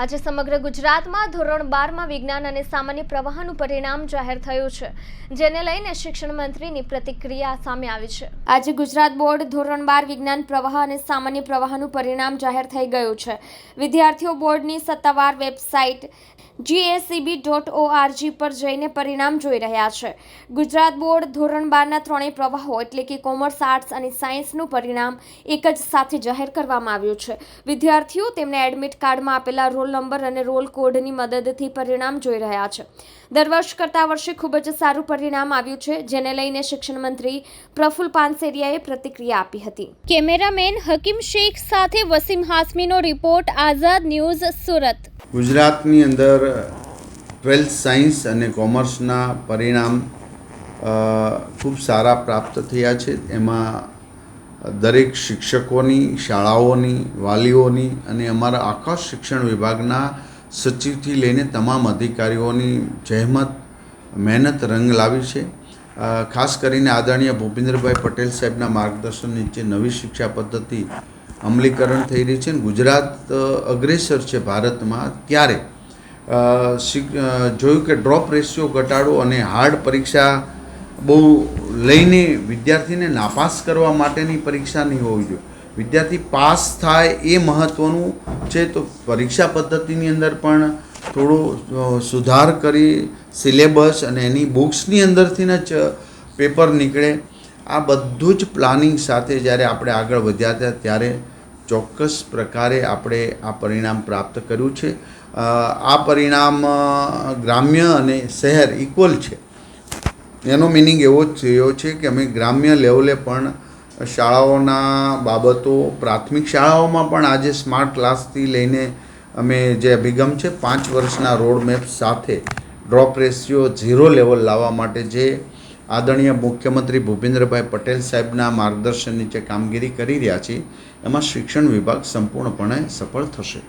આજે સમગ્ર ગુજરાતમાં ધોરણ બારમાં વિજ્ઞાન અને સામાન્ય પ્રવાહનું પરિણામ જાહેર થયું છે, જેને લઈને શિક્ષણ મંત્રીની પ્રતિક્રિયા સામે આવી છે. આજે ગુજરાત બોર્ડ ધોરણ બાર વિજ્ઞાન પ્રવાહ અને સામાન્ય પ્રવાહનું પરિણામ જાહેર થઈ ગયું છે. વિદ્યાર્થીઓ બોર્ડની સત્તાવાર વેબસાઇટ જીએસસીબી ડોટ ઓઆરજી પર જઈને પરિણામ જોઈ રહ્યા છે. ગુજરાત બોર્ડ ધોરણ બારના ત્રણેય પ્રવાહો એટલે કે કોમર્સ, આર્ટ્સ અને સાયન્સનું પરિણામ એક જ સાથે જાહેર કરવામાં આવ્યું છે. વિદ્યાર્થીઓ તેમને એડમિટ કાર્ડમાં આપેલા રોલ નંબર અને રોલ કોડની મદદથી પરિણામ જોઈ રહ્યા છે. દર વર્ષ કરતાં વર્ષે ખૂબ જ સારું પરિણામ આવ્યું છે જેને લઈને શિક્ષણ મંત્રી પ્રફુલ પાનસેરિયાએ પ્રતિક્રિયા આપી હતી. કેમેરામેન હકીમ શેખ સાથે વસીમ હાસમીનો રિપોર્ટ આઝાદ ન્યૂઝ સુરત. ગુજરાતની અંદર ટ્વેલ્થ સાયન્સ અને કોમર્સના પરિણામ ખૂબ સારા પ્રાપ્ત થયા છે. એમાં દરેક શિક્ષકોની, શાળાઓની, વાલીઓની અને અમારા આખા શિક્ષણ વિભાગના સચિવથી લઈને તમામ અધિકારીઓની જહેમત, મહેનત રંગ લાવી છે. ખાસ કરીને આદરણીય ભૂપેન્દ્રભાઈ પટેલ સાહેબના માર્ગદર્શન નીચે નવી શિક્ષા પદ્ધતિ અમલીકરણ થઈ રહી છે અને ગુજરાત અગ્રેસર છે ભારતમાં ત્યારે જોયું કે ડ્રોપ રેશિયો ઘટાડો અને હાર્ડ પરીક્ષા બહુ લઈને વિદ્યાર્થીને નાપાસ કરવા માટેની પરીક્ષા નહીં હોવી જોઈએ. વિદ્યાર્થી પાસ થાય એ મહત્ત્વનું છે, તો પરીક્ષા પદ્ધતિની અંદર પણ થોડો સુધાર કરી સિલેબસ અને એની બુક્સની અંદરથી જ પેપર નીકળે. આ બધું જ પ્લાનિંગ સાથે જ્યારે આપણે આગળ વધ્યા હતા, ત્યારે ચોક્કસ પ્રકારે આપણે આ પરિણામ પ્રાપ્ત કર્યું છે. આ પરિણામ ગ્રામ્ય અને શહેર ઇક્વલ છે. એનો મિનિંગ એવો જ થયો છે કે અમે ગ્રામ્ય લેવલે પણ શાળાઓના બાબતો, પ્રાથમિક શાળાઓમાં પણ આજે સ્માર્ટ ક્લાસથી લઈને અમે જે અભિગમ છે, પાંચ વર્ષના રોડ મેપ સાથે ડ્રોપ રેશિયો ઝીરો લેવલ લાવવા માટે જે આદરણીય મુખ્યમંત્રી ભૂપેન્દ્રભાઈ પટેલ સાહેબના માર્ગદર્શન નીચે કામગીરી કરી રહ્યા છીએ એમાં શિક્ષણ વિભાગ સંપૂર્ણપણે સફળ થશે.